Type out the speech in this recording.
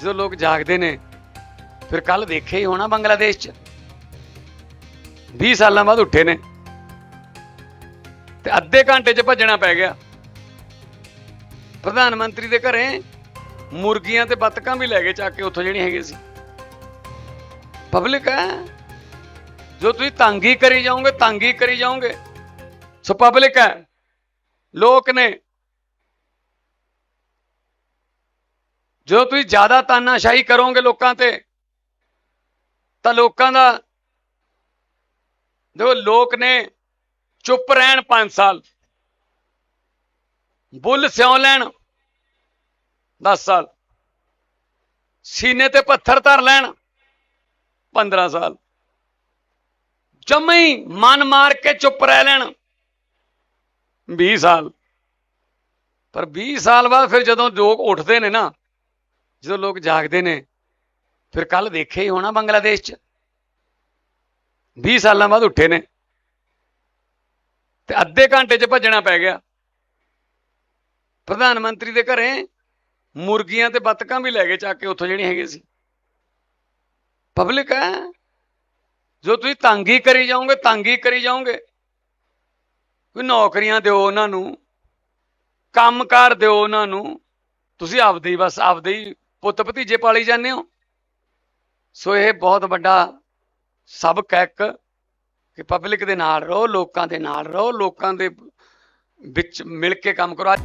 ਜਦੋਂ ਲੋਕ ਜਾਗਦੇ ਨੇ, ਫਿਰ ਕੱਲ ਦੇਖਿਆ ਹੀ ਹੋਣਾ ਬੰਗਲਾਦੇਸ਼ 'ਚ। 20 ਸਾਲਾਂ ਬਾਅਦ ਉੱਠੇ ਨੇ। ਤੇ ਅੱਧੇ ਘੰਟੇ 'ਚ ਭੱਜਣਾ ਪੈ ਗਿਆ। ਪ੍ਰਧਾਨ ਮੰਤਰੀ ਦੇ ਘਰੇ ਮੁਰਗੀਆਂ ਤੇ ਬੱਤਕਾਂ ਵੀ ਲੈ ਕੇ ਚੱਕ ਕੇ ਉੱਥੋਂ ਜਿਹੜੀਆਂ ਹੈਗੇ ਸੀ। ਪਬਲਿਕ ਹੈ, ਜੋ ਤੁਸੀਂ ਤੰਗੀ ਕਰੀ ਜਾਓਗੇ, ਤੰਗੀ ਕਰੀ ਜਾਓਗੇ। ਸੋ ਪਬਲਿਕ ਹੈ, ਲੋਕ ਨੇ ਜਦੋਂ ਤੁਸੀਂ ਜ਼ਿਆਦਾ ਤਾਨਾਸ਼ਾਹੀ ਕਰੋਗੇ ਲੋਕਾਂ ਤੇ, ਤਾਂ ਲੋਕਾਂ ਦਾ, ਦੇਖੋ ਲੋਕ ਨੇ ਚੁੱਪ ਰਹਿਣ 5 ਸਾਲ, ਬੁੱਲ ਸਿਉ ਲੈਣ 10 ਸਾਲ, ਸੀਨੇ ਤੇ ਪੱਥਰ ਧਰ ਲੈਣ 15 ਸਾਲ ਜਮਈ ਮਨ ਮਾਰ ਕੇ ਚੁੱਪ ਰਹਿ ਲੈਣ 20 ਸਾਲ, ਪਰ 20 ਸਾਲ ਬਾਅਦ ਫਿਰ ਜਦੋਂ ਲੋਕ ਉੱਠਦੇ ਨੇ ਨਾ ਜਦੋਂ ਲੋਕ ਜਾਗਦੇ ਨੇ, ਫਿਰ ਕੱਲ ਦੇਖਿਆ ਹੀ ਹੋਣਾ ਬੰਗਲਾਦੇਸ਼ 'ਚ। 20 ਸਾਲਾਂ ਬਾਅਦ ਉੱਠੇ ਨੇ। ਤੇ ਅੱਧੇ ਘੰਟੇ 'ਚ ਭੱਜਣਾ ਪੈ ਗਿਆ। ਪ੍ਰਧਾਨ ਮੰਤਰੀ ਦੇ ਘਰੇ ਮੁਰਗੀਆਂ ਤੇ ਬੱਤਕਾਂ ਵੀ ਲੈ ਕੇ ਚੱਕ ਕੇ ਉੱਥੋਂ ਜਿਹੜੀਆਂ ਹੈਗੇ ਸੀ। ਪਬਲਿਕ ਹੈ, ਜੋ ਤੁਸੀਂ ਤੰਗੀ ਕਰੀ ਜਾਓਗੇ, ਤੰਗੀ ਕਰੀ ਜਾਓਗੇ। ਕੋਈ ਨੌਕਰੀਆਂ ਦਿਓ ਉਹਨਾਂ ਨੂੰ, ਕੰਮਕਾਰ ਦਿਓ ਉਹਨਾਂ ਨੂੰ। ਤੁਸੀਂ ਆਪਦੇ ਹੀ ਬਸ, ਆਪਦੇ ਹੀ ਪੁੱਤ ਭਤੀਜੇ ਪਾਲੀ ਜਾਂਦੇ ਹੋ? ਸੋ ਇਹ ਬਹੁਤ ਵੱਡਾ ਸਬਕ ਹੈ ਇੱਕ, ਕਿ ਪਬਲਿਕ ਦੇ ਨਾਲ ਰਹੋ, ਲੋਕਾਂ ਦੇ ਨਾਲ ਰਹੋ, ਲੋਕਾਂ ਦੇ ਵਿੱਚ ਮਿਲ ਕੇ ਕੰਮ ਕਰੋ। ਅੱਜ